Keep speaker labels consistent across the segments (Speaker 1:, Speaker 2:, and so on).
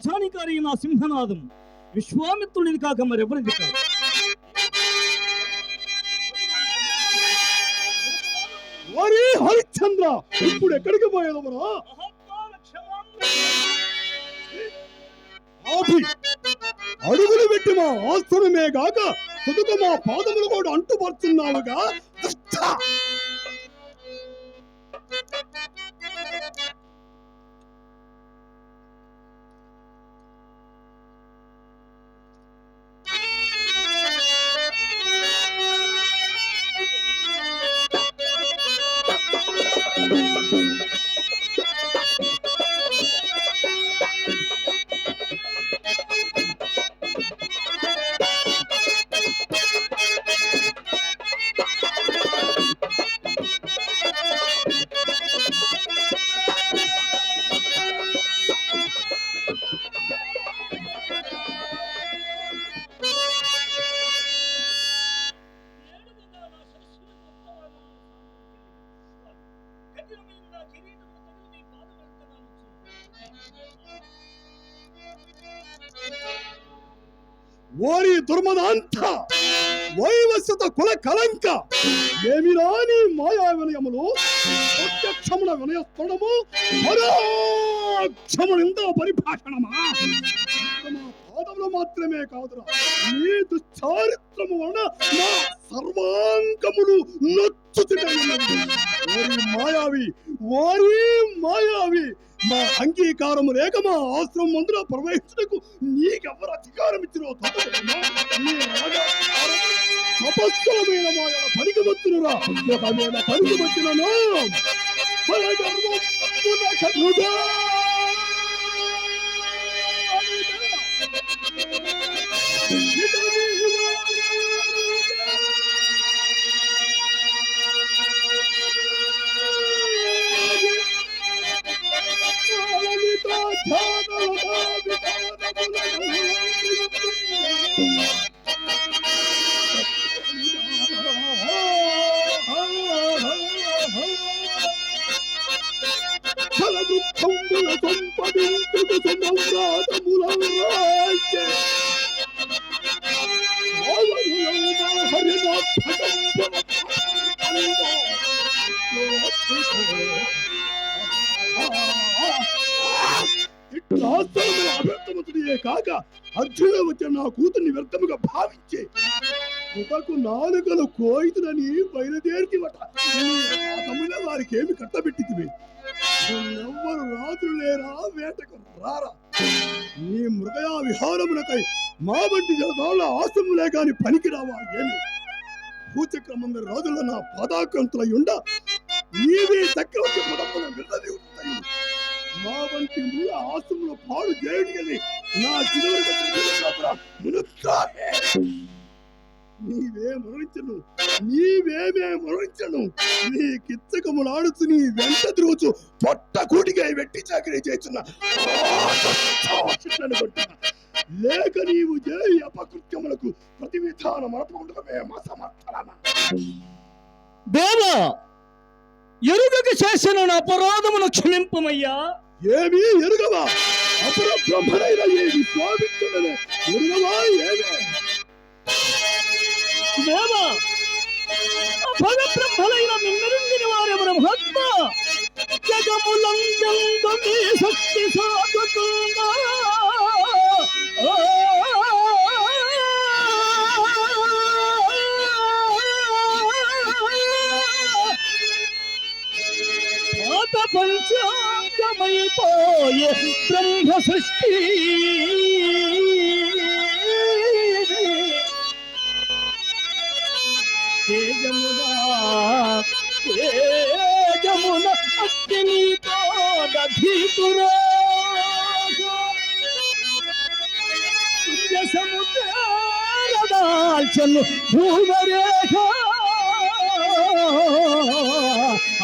Speaker 1: లక్షానికారి నా సింహనాదం. విశ్వామిత్రుడిది కాక మరెవరిది కాదు.
Speaker 2: ఓరి హరిశ్చంద్ర ఇప్పుడు ఎక్కడికి పోయేదమరా ఆపి అడుగులు పెట్టి మా ఆశ్రమమే గాక తుదుకు మా పాదములు కూడా అంటుపడుతున్నావుగా ఏమి రాని మాయా వినయములు ప్రత్యక్షమున వినయస్ఫుడము పరోక్షమునింద పరిభాషణమా? మా పాదములు మాత్రమే కాదురా. నీ దుశ్చారిత్రము వలన నా సర్వాంగములు నొచ్చుచున్నవి మాయావి వారి మాయావి మా అంగీకారము లేక మా ఆశ్రమం మందున ప్రవేశించటకు నీకెవరు అధికారం ఇచ్చినో తపస్సులమైన మాయల పనికి వచ్చినరా ఒకవేళ పనికి వచ్చినను ネタ అభ్యర్థమతుడియే కాక అర్జున వచ్చిన నా కూతుర్ని వ్యర్థముగా భావించే. కృతకు నాలుకలు కోయితులని బయలుదేరితివట తమిళ వారికి ఏమి కట్టబెట్టితివి? ఎవ్వరు రాత్రులు లేరా వేటకు రారా? నీ మృగయా విహారమునకై మా వంటి జలదాళ్ళ ఆశ్రములే కాని పనికిరావా ఏమి? భూచక్రమంగా రాజుల నా పాదాకంతులై ఉండ నీవే చక్రవర్తి పదమున విన్నది ఉంటాయి మా వంటి మూల ఆశ్రమంలో పాడు చేయడిగలి నా చివరి నీవే మరణించను నీవేమే మరణించను. నీ కిచ్చకములాడుతూ నీ వెంట తిరుగుచు పొట్ట కూటిగా వెట్టి చాకరీ చేస్తున్న లేక నీవు చేయి అపకృత్యములకు ప్రతి విధానం అడపకుండమే మా సమర్థనమా
Speaker 1: దేవా ఎరుగక చేసిన అపరాధమును క్షమింపమయ్యా.
Speaker 2: ఏమీ ఎరుగవా? అపర బ్రహ్మణైన ఏ విశ్వామిత్రుడనే ఎరుగవా ఏమే?
Speaker 1: దేవా పరబ్రహ్మలైన బ్రహ్మలైన నిన్నరుంగిన వారి బ్రహ్మత్మ జగములందు మీ శక్తి సాగుతుందా పాత పంచాంగమైపోయే బ్రహ్మ సృష్టి. తేజమునా తేజమున అగ్నితో దధీతురా సముద్రాల్చను భూమరేఖ.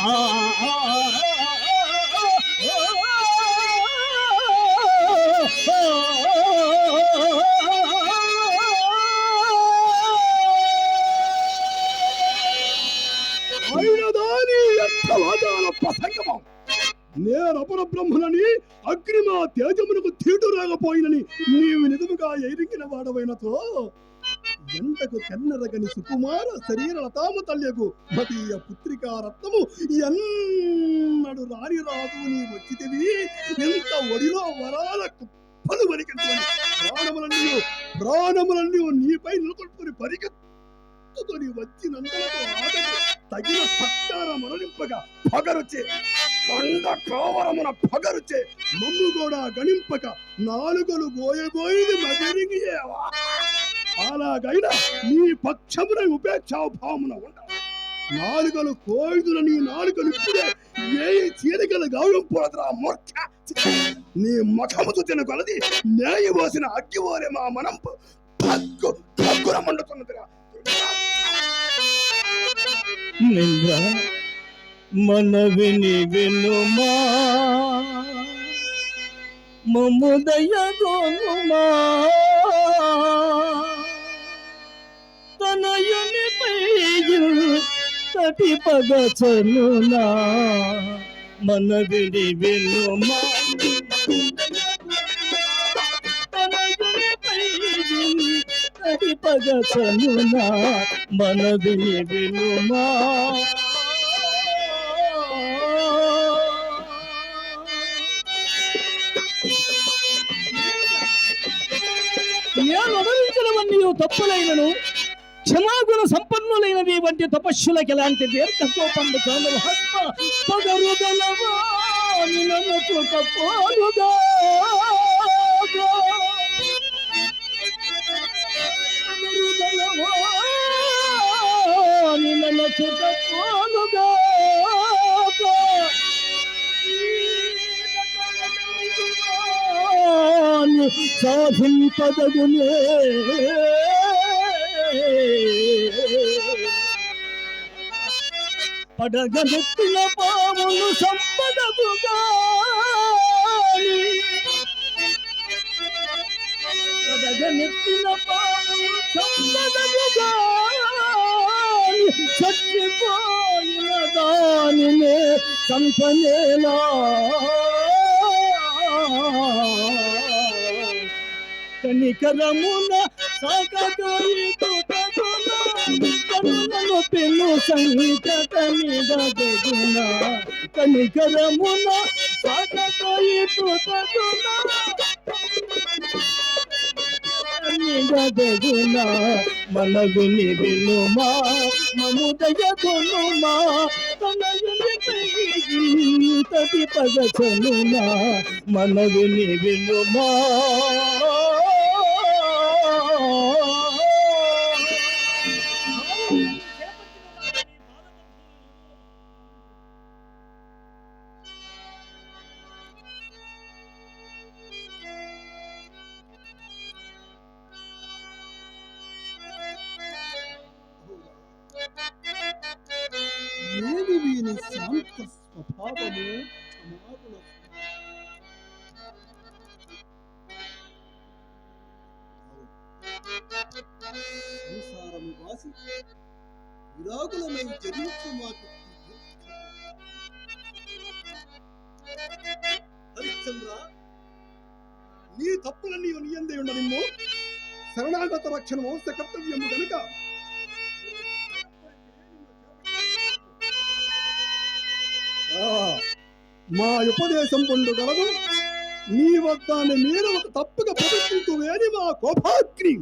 Speaker 1: ఆ,
Speaker 2: ప్రసంగమం నేను అపర బ్రహ్మనని అగ్ని తేజమునకు తీటు రాకపోయినని నీవు నిజముగా ఎరిగిన వాడవైనతో ఎంతకు కన్నరగని సుకుమార శరీర లతాము తల్యకు మతీయ పుత్రికా రత్నము ఎన్నడు రాని రాదు నీ వచ్చితివి. ఎంత ఒడిలో వరాల కుప్పలు వరికెత్తుకొని ప్రాణములన్నీ ప్రాణములన్నీ నీపై నిలకొట్టుకుని పరిగెత్తుకొని వచ్చినంతలకు ఆటకు తగిన సత్కార మరణింపగా పగరుచే కొండ కోవరమున పగరుచే మమ్ము కూడా గణింపక నాలుగలు గోయబోయింది మగరిగియేవా అలాగైనా నీ పక్షమున ఉపేక్షాభావమున ఉండ. నాలుగలు కోయిదుల నీ నాలుగలు ఇప్పుడే ఏ చీలికల గౌరవం పోదరా మూర్ఖ? నీ ముఖముతో తినగలది నేయి పోసిన అగ్గివోరే మా మనం పగ్గు పగ్గున మండుతున్నదిరా.
Speaker 1: నింద్ర మనవిని వినుమా? మమ్ముదయగోనుమా తనయునిపై తటి పగచనునా మనవిని వినుమా? తటి పగచనునా మనవిని వినుమా నేను అనుభవించినవన్నీ తప్పులైనను? క్షమాగుణ సంపన్నులైనవి వంటి తపస్సులకి ఎలాంటి దీర్ఘకోపండు చాలు హస్మ పగరుదలవా? నినకు తపోలుగా నినకు సాధింపదగునే. పడగనెత్తిన పాములు సంపదగుగా. పడగనెత్తిన పాములు సంపదగుగా. చచ్చిపోయిన దానినే చంపనేలా. కనికరమున సాగగాయితు తగున కరుణను పెను సంకట మీద దగున. కనికరమున సాగగాయితు తగున గదగున మన విని వినుమా మముదయ కొనుమా తనయుని తటి పగచనుమా మనవిని వినుమా.
Speaker 2: స్వభావము క్షమాగుణ సంసారము వాసి విరాగులమై జరించు మాకు హరిశ్చంద్ర నీ తప్పులన్నీ నీయందే ఉండనిమ్ము శరణాగత రక్షణ వంశ కర్తవ్యము కనుక మా ఉపదేశం పొందు గలదు. నీ వద్దాన్ని మీరు ఒక తప్పుగా ప్రదర్శించు వేని మా కోపాగ్ని.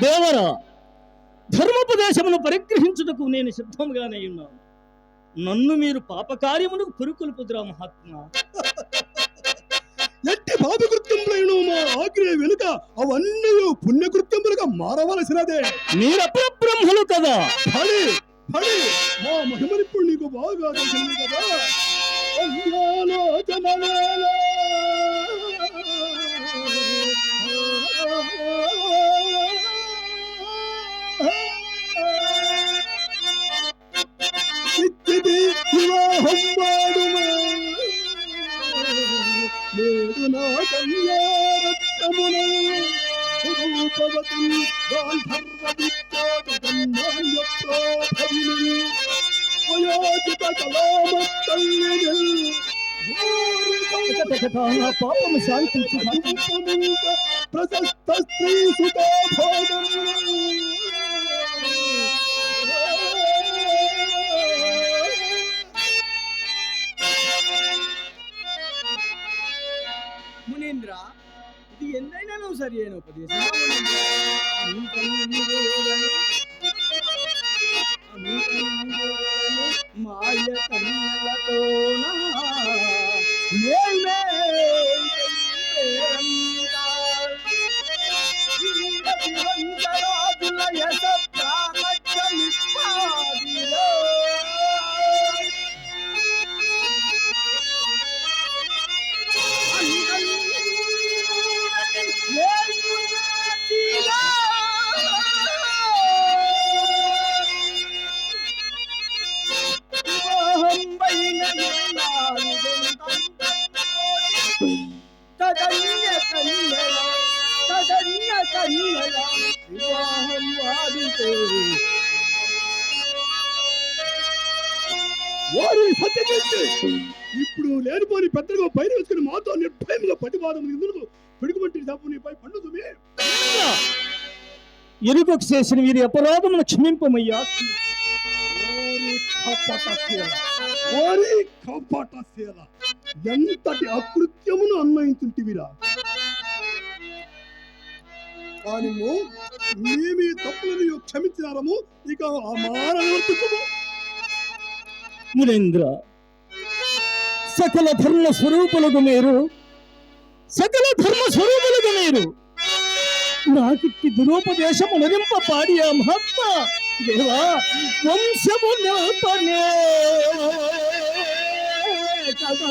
Speaker 1: దేవరా ధర్మోపదేశమును పరిగ్రహించుటకు నేను సిద్ధముగానే ఉన్నాను. నన్ను మీరు పాపకార్యమునకు పురుకొల్పుదురా మహాత్మా.
Speaker 2: ఎట్టి పాపకృత్యములైన మా ఆగ్రహ వెనుక అవన్నీ పుణ్యకృత్యములుగా మారవలసినదే.
Speaker 1: మీరప్పుడు బ్రహ్మలు కదా?
Speaker 2: ఫలి ఫలి మా మహిమనిప్పుడు నీకు బాగా తెలిసింది కదా. అజ్ఞాలోచనలేలా. ఇచ్చిది
Speaker 1: मुनोपवतम्
Speaker 2: गान्धर्वदित्योगन्धान्यप्रोभविनि वयोजितकलामत्तल्लिनि पापम
Speaker 1: शांति प्रशस्त स्त्री सुता సరి అయిన ఉపదేశం వివాహం వాదితే
Speaker 2: వారిని సత్యజించి ఇప్పుడు లేనిపోని పెద్దగా పైన వేసుకుని మాతో నిర్భయంగా ప్రతిపాదం ఎందుకు పిడుగుమంటి తప్పు నీపై పండుతుంది
Speaker 1: ఎరుగకు చేసిన వీరి అపరాధమును క్షమింపమయ్యా
Speaker 2: ఎంతటి అకృత్యమును అన్వయించుంటివిరా? కానీ మేమీ తప్పులను క్షమించినారము? ఇక ఆ మానవర్తికము
Speaker 1: సకల ధర్మ స్వరూపులకు మీరు సకల ధర్మ స్వరూపులకు మీరు నాకిట్టి దురోపదేశం ఉనరింప పాడియా మహత్మ. మహాత్మ దేవా వంశము నిల్పనే. కదా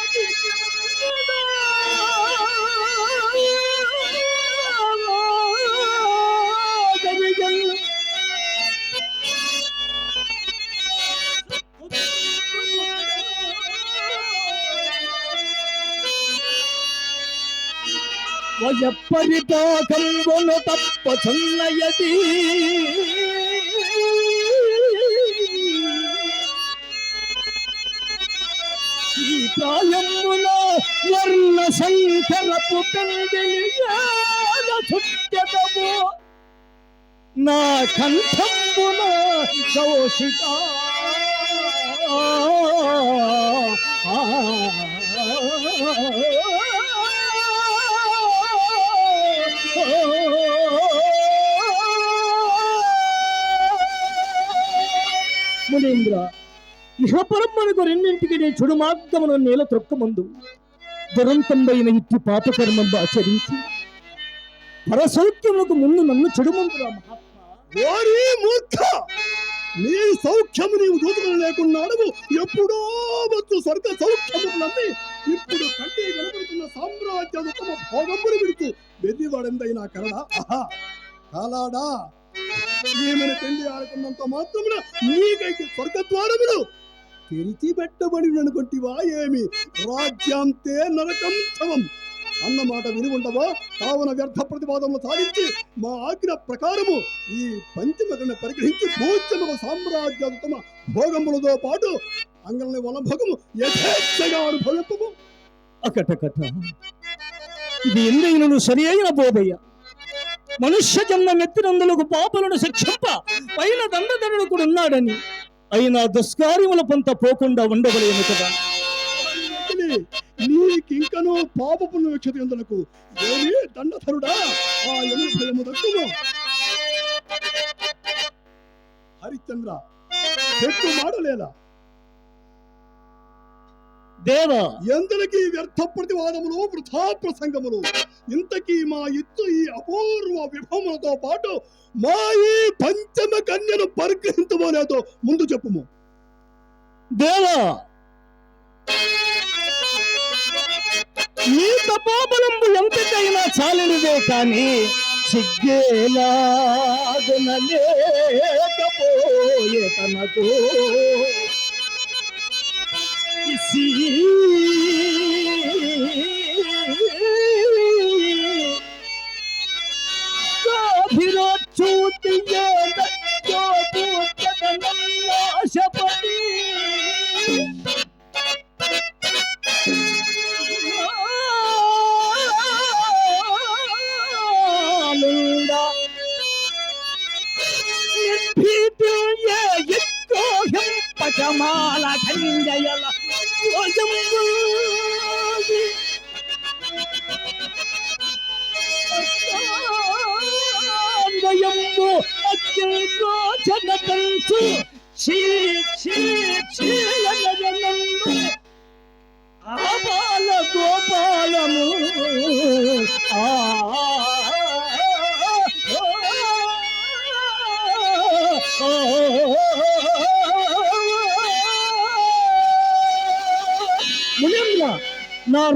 Speaker 1: వయపరిపాకంబును తప్ప చున్నయది ఈ ప్రాయమున వర్ణ సంకరపు పెండిలియాల చుట్టెదము. నా కంఠంబున దోషిగా ఇహపరమ్మనకు రెండింటికి నీ చెడు మార్గమును నేల త్రొక్కమందు. దురంతంబైన ఇట్టి పాపకర్మం ఆచరించి పరసౌఖ్యములకు ముందు నన్ను చెడుమందురా మహాత్మా.
Speaker 2: ఓరి మూర్ఖ! నీ సౌఖ్యము నీవు దూతలు లేకున్నాడు ఎప్పుడో వచ్చు స్వర్గ సౌఖ్యము నమ్మి ఇప్పుడు కంటి కనబడుతున్న సామ్రాజ్య ఉత్తమ భోగములు విడుతూ వెర్రివాడెందైనా కరడా? ఆహా! కాలాడా? ఈమెను పెళ్ళి ఆడుకున్నంత మాత్రమున నీకైతే స్వర్గద్వారములు. పిలిచి పెట్టబడి అనుకుంటివా ఏమి రాజ్యాంతే నరకం తమం అన్నమాట విని ఉండవా? కావున వ్యర్థ ప్రతిపాదనలు సాధించి మా ఆజ్ఞ ప్రకారము ఈ పంచమగణ పరిగ్రహించి భూచమగ సామ్రాజ్యోత్తమ భోగములతో పాటు అంగళని వనభోగము యథేచ్ఛగా అనుభవింపము.
Speaker 1: అకటకట ఇది ఎందైనను సరి అయిన బోధయ్య. మనుష్య జన్మ మెత్తినందులకు పాపలను శిక్షింప పైన దండధరుడు కూడా ఉన్నాడని. అయిన దుష్కార్యముల పంత పోకుండా ఉండవలేను కదా.
Speaker 2: వదిలి, నీకింకనూ పాపపు వీక్షత ఎందులకు ఏమి దండధరుడా? ఆ యమున భయము దక్కును హరిశ్చంద్ర చెట్టు మాడలేదా
Speaker 1: దేవా
Speaker 2: ఎందరికి వ్యర్థ ప్రతివాదములు వృథా ప్రసంగములు ఇంతకీ మా ఇత్తు ఈ అపూర్వ విభవములతో పాటు మా ఈ పంచమ కన్యను పరిగ్రహించబోలేదో. ముందు చెప్పుము.
Speaker 1: దేవా నీ తపోబలంబు ఎంతకైనా చాలినదే కాని సిగ్గేలాగనలేకపోయే తనకు. 心。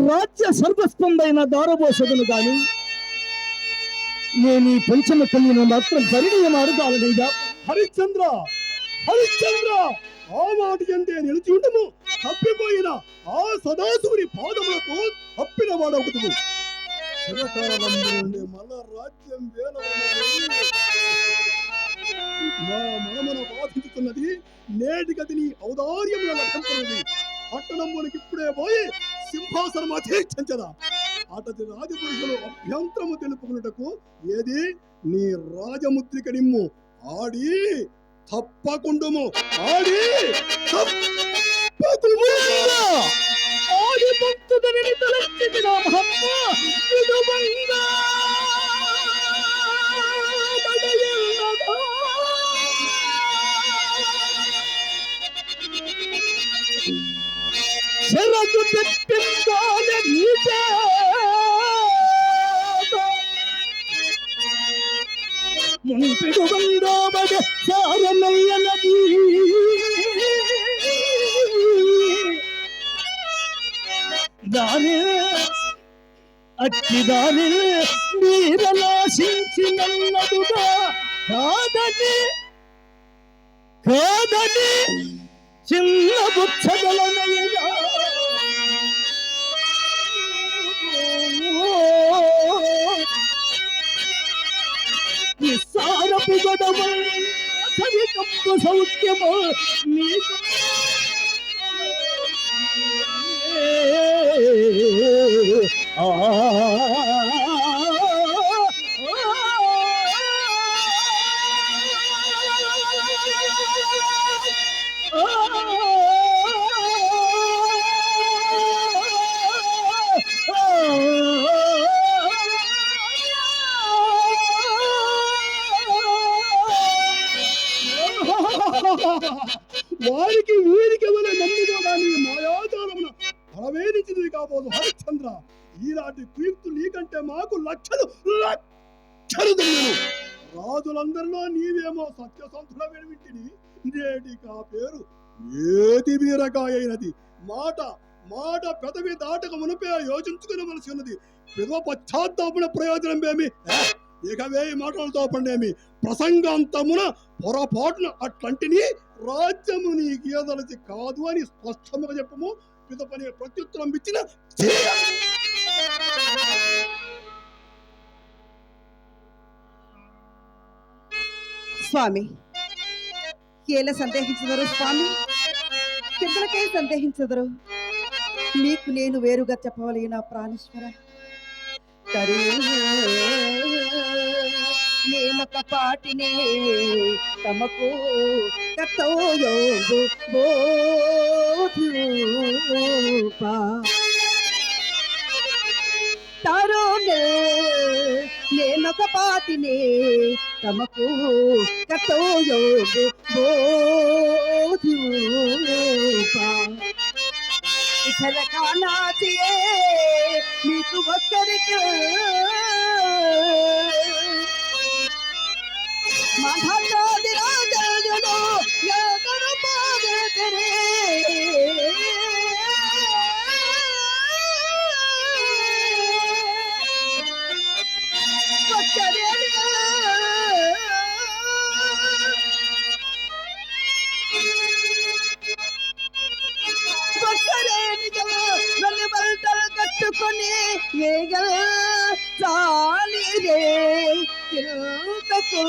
Speaker 1: రాజ్య సర్వస్పందైన దారబోసదును గాని నేను ఈ పంచమ కలిగిన మాత్రం పరిణయం అడగాలనయ్యా
Speaker 2: హరిశ్చంద్ర! హరిశ్చంద్ర! ఆ మాటి అంటే నిలిచి ఉండము? తప్పిపోయిన ఆ సదాశివుని పాదములకు తప్పిన వాడవుతుము చిరకాలంలో మన రాజ్యం మా మనమును బాధించుతున్నది నేటికది నీ ఔదార్యముల లభించున్నది పట్టణంలోనికి ఇప్పుడే పోయి సింహాసనం అధీక్షించదా అతడి రాజపురుషులు అభ్యంతరము తెలుపుకున్నటకు ఏది? నీ రాజముద్రిక నిమ్ము ఆడి తప్పకుండుము. ఆడి ఆడి
Speaker 1: ఆది భక్తుదని తలచితి నా మహమ్మ చెరకు తెప్పిందాలే నీచే ముంపిడు బంగాబడ సారమయ్యనది దాని అక్కిదాని నీరలాశించినన్నదుగా కాదని కాదని చిన్న బుచ్చగలనయ్యా నిస్సారపు గొడవ సరికప్పు సౌఖ్యము నీకు? ఆ
Speaker 2: వారికి వీరికి వలె నమ్ముగా దాని మాయాజాలమున బలవేదించింది కాబోదు హరిశ్చంద్ర. ఈనాటి కీర్తు నీకంటే మాకు లక్షలు లక్షలు దొంగలు రాజులందరిలో నీవేమో సత్యసంతుల వెనువింటిని నేటికి ఆ పేరు ఏది వీరకాయ అయినది. మాట మాట పెదవి దాటక మునిపే యోచించుకునవలసి ఉన్నది. పిదవ పశ్చాత్తాపణ ప్రయోజనం ఏమి? ఇక వేయి మాటలతో పండేమి. ప్రసంగాంతమున పొరపాటున అట్లాంటిని రాజ్యము నీకు ఏదలసి కాదు అని స్పష్టంగా చెప్పము. పిదపని ప్రత్యుత్తరం ఇచ్చిన
Speaker 3: స్వామి ఎలా సందేహించదరు స్వామి? కిందలకే సందేహించదరు? నీకు నేను వేరుగా చెప్పవలే నా ప్రాణేశ్వర నేనొక పాటిని తమకు కర్తవ్యోగు బోధూపా. తరుణే నేనొక పాటిని తమకు కర్తవ్యోగు బోధూపా. झलकाना चाहिए। नीतू बकर क्यों माधा दिला जल
Speaker 4: जलो ஏகல்
Speaker 3: சாலிரே கிருந்தக்கு